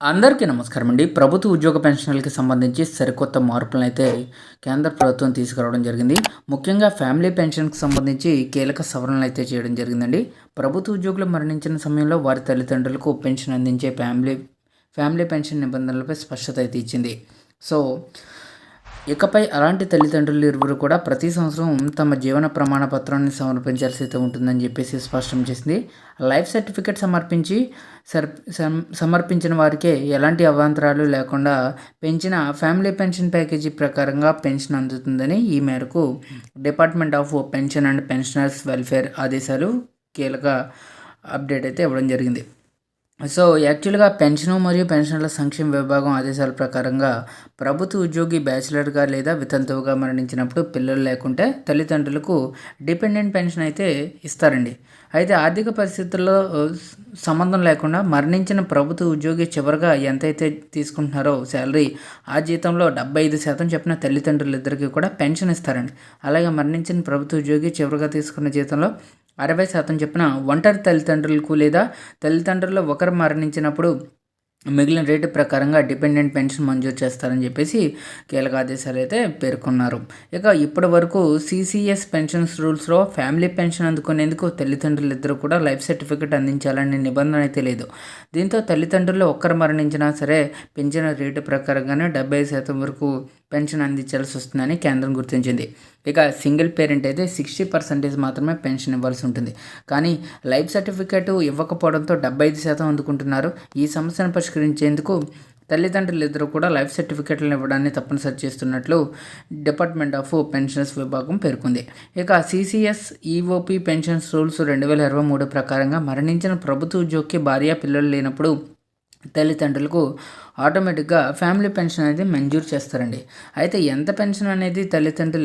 అందరికీ నమస్కారం అండి. ప్రభుత్వ ఉద్యోగ పెన్షన్లకి సంబంధించి సరికొత్త మార్పులను అయితే కేంద్ర ప్రభుత్వం తీసుకురావడం జరిగింది. ముఖ్యంగా ఫ్యామిలీ పెన్షన్కి సంబంధించి కీలక సవరణలు అయితే చేయడం జరిగిందండి. ప్రభుత్వ ఉద్యోగులు మరణించిన సమయంలో వారి తల్లిదండ్రులకు పెన్షన్ అందించే ఫ్యామిలీ ఫ్యామిలీ పెన్షన్ నిబంధనలపై స్పష్టత అయితే ఇచ్చింది. సో ఇకపై అలాంటి తల్లిదండ్రులు ఇరువురు కూడా ప్రతి సంవత్సరం తమ జీవన ప్రమాణ పత్రాన్ని సమర్పించాల్సి అయితే ఉంటుందని చెప్పేసి స్పష్టం చేసింది. లైఫ్ సర్టిఫికేట్ సమర్పించి సర్ సమర్పించిన వారికే ఎలాంటి అవాంతరాలు లేకుండా పెంచిన ఫ్యామిలీ పెన్షన్ ప్యాకేజీ ప్రకారంగా పెన్షన్ అందుతుందని ఈ మేరకు department of pension and pensioners welfare ఆదేశాలు కీలక అప్డేట్ అయితే ఇవ్వడం జరిగింది. సో యాక్చువల్గా పెన్షన్ మరియు పెన్షన్ల సంక్షేమ విభాగం ఆదేశాల ప్రకారంగా ప్రభుత్వ ఉద్యోగి బ్యాచిలర్గా లేదా వితంతువుగా మరణించినప్పుడు పిల్లలు లేకుంటే తల్లిదండ్రులకు డిపెండెంట్ పెన్షన్ అయితే ఇస్తారండి. అయితే ఆర్థిక పరిస్థితుల్లో సంబంధం లేకుండా మరణించిన ప్రభుత్వ ఉద్యోగి చివరిగా ఎంతైతే తీసుకుంటున్నారో శాలరీ ఆ జీతంలో డెబ్బై ఐదు శాతం చెప్పిన తల్లిదండ్రులు ఇద్దరికి కూడా పెన్షన్ ఇస్తారండి. అలాగే మరణించిన ప్రభుత్వ ఉద్యోగి చివరిగా తీసుకున్న జీతంలో అరవై శాతం చెప్పిన ఒంటరి తల్లిదండ్రులకు లేదా తల్లిదండ్రుల్లో ఒకరు మరణించినప్పుడు మిగిలిన రేటు ప్రకారంగా డిపెండెంట్ పెన్షన్ మంజూరు చేస్తారని చెప్పేసి కీలక ఆదేశాలు అయితే పేర్కొన్నారు. ఇక ఇప్పటి వరకు సిసిఎస్ పెన్షన్స్ రూల్స్లో ఫ్యామిలీ పెన్షన్ అందుకునేందుకు తల్లిదండ్రులు ఇద్దరు కూడా లైఫ్ సర్టిఫికేట్ అందించాలనే నిబంధన అయితే లేదు. దీంతో తల్లిదండ్రులు ఒక్కరు మరణించినా సరే పెంచిన రేటు ప్రకారంగానే డెబ్బై శాతం వరకు పెన్షన్ అందించాల్సి వస్తుందని కేంద్రం గుర్తించింది. ఇక సింగిల్ పేరెంట్ అయితే సిక్స్టీ పర్సెంటేజ్ మాత్రమే పెన్షన్ ఇవ్వాల్సి ఉంటుంది. కానీ లైఫ్ సర్టిఫికేట్ ఇవ్వకపోవడంతో డెబ్బై ఐదు శాతం అందుకుంటున్నారు. ఈ సమస్యను పరిష్కరించేందుకు తల్లిదండ్రులు ఇద్దరు కూడా లైఫ్ సర్టిఫికేట్లను ఇవ్వడాన్ని తప్పనిసరి చేస్తున్నట్లు డిపార్ట్మెంట్ ఆఫ్ పెన్షన్స్ విభాగం పేర్కొంది. ఇక సిసిఎస్ ఈఓపి పెన్షన్స్ రూల్స్ రెండు వేల ఇరవై మూడు ప్రకారంగా మరణించిన ప్రభుత్వ ఉద్యోగికి భార్య పిల్లలు లేనప్పుడు తల్లిదండ్రులకు ఆటోమేటిక్గా ఫ్యామిలీ పెన్షన్ అనేది మంజూరు చేస్తారండి. అయితే ఎంత పెన్షన్ అనేది తల్లిదండ్రులు